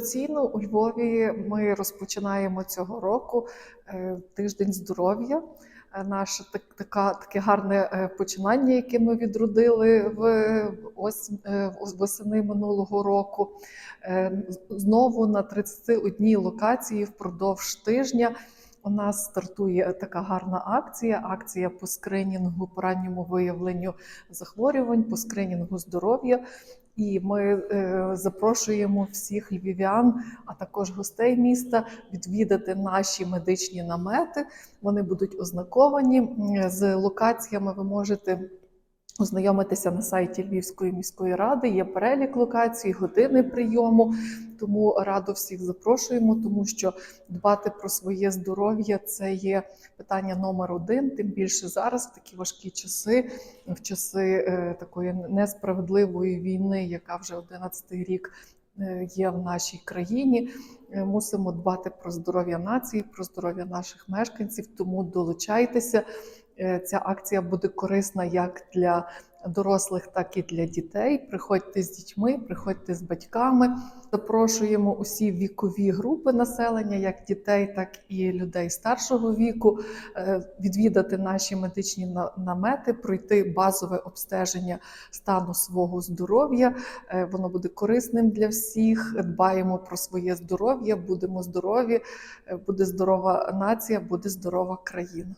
Традиційно у Львові ми розпочинаємо цього року е, тиждень здоров'я. Е, Наше так, така, таке гарне е, починання, яке ми відродили в ось восени минулого року. Знову на 31 локації впродовж тижня. У нас стартує така гарна акція. Акція по скринінгу, по ранньому виявленню захворювань, по скринінгу здоров'я. І ми е, запрошуємо всіх львів'ян, а також гостей міста відвідати наші медичні намети. Вони будуть ознаковані з локаціями. Ви можете ознайомитися на сайті Львівської міської ради. Є перелік локацій, години прийому. Тому радо всіх запрошуємо, тому що дбати про своє здоров'я це є питання номер один. Тим більше зараз в такі важкі часи, в часи е, такої несправедливої війни, яка вже 11-й рік е, є в нашій країні. Е, Мусимо дбати про здоров'я нації, про здоров'я наших мешканців. Тому долучайтеся. Е, Ця акція буде корисна як для дорослих, так і для дітей. Приходьте з дітьми, приходьте з батьками. Запрошуємо усі вікові групи населення, як дітей, так і людей старшого віку, е, відвідати наші медичні намети, пройти базове обстеження стану свого здоров'я. Воно буде корисним для всіх. Дбаємо про своє здоров'я, будемо здорові, е, буде здорова нація, буде здорова країна.